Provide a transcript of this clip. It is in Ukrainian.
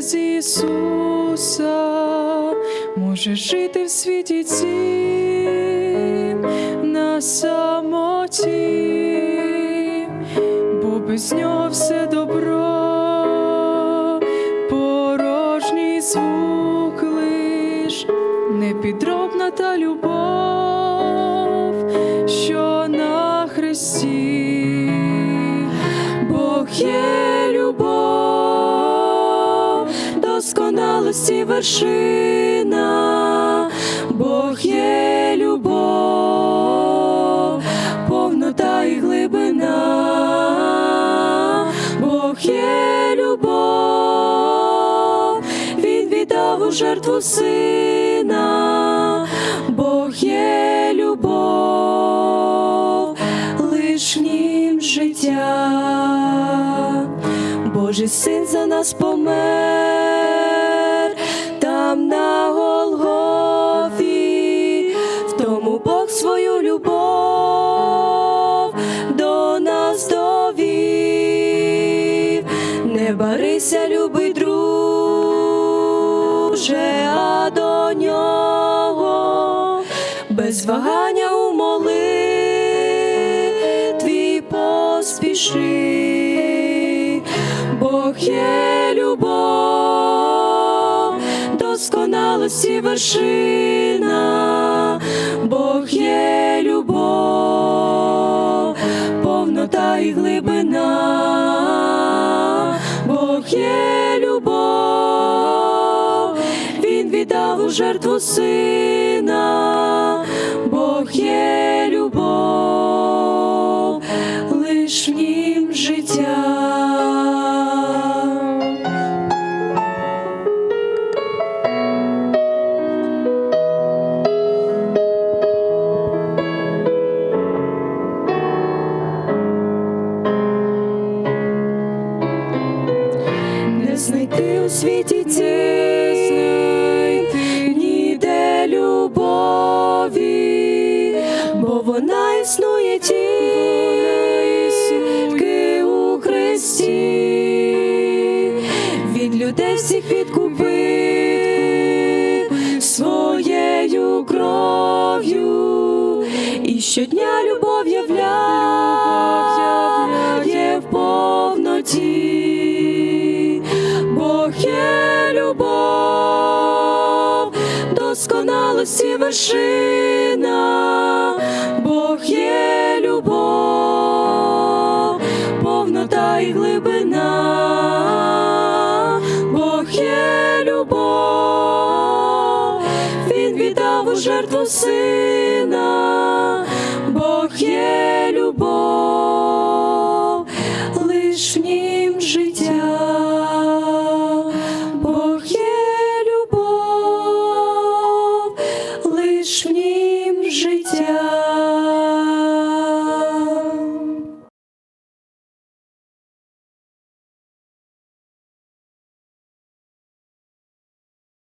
без Ісуса, може жити в світі цім на самоті, бо без нього все добро, порожній звук лиш, непідробна та любов, що на Христі. Бог є. Досконалості вершина, Бог є любов, повнота і глибина, Бог є любов, Він віддав у жертву сина, Бог є любов, лиш в нім життя. Божий син за нас помер, там на Голгофі, в тому Бог свою любов до нас довів, не барися, любий друже, а до нього. Без вагання у молитві поспіши, Бог є досконалості вершина, Бог є любов, повнота і глибина, Бог є любов, Він віддав у жертву сина, Бог є любов, лиш в нім життя. Знайти у світі знайти ніде любові, бо вона існує тільки у Христі. Він людей всіх відкупив своєю кров'ю, і щодня любов являє досконалості вершина, Бог є любов, повнота і глибина, Бог є любов, Він віддав у жертву сина, Бог є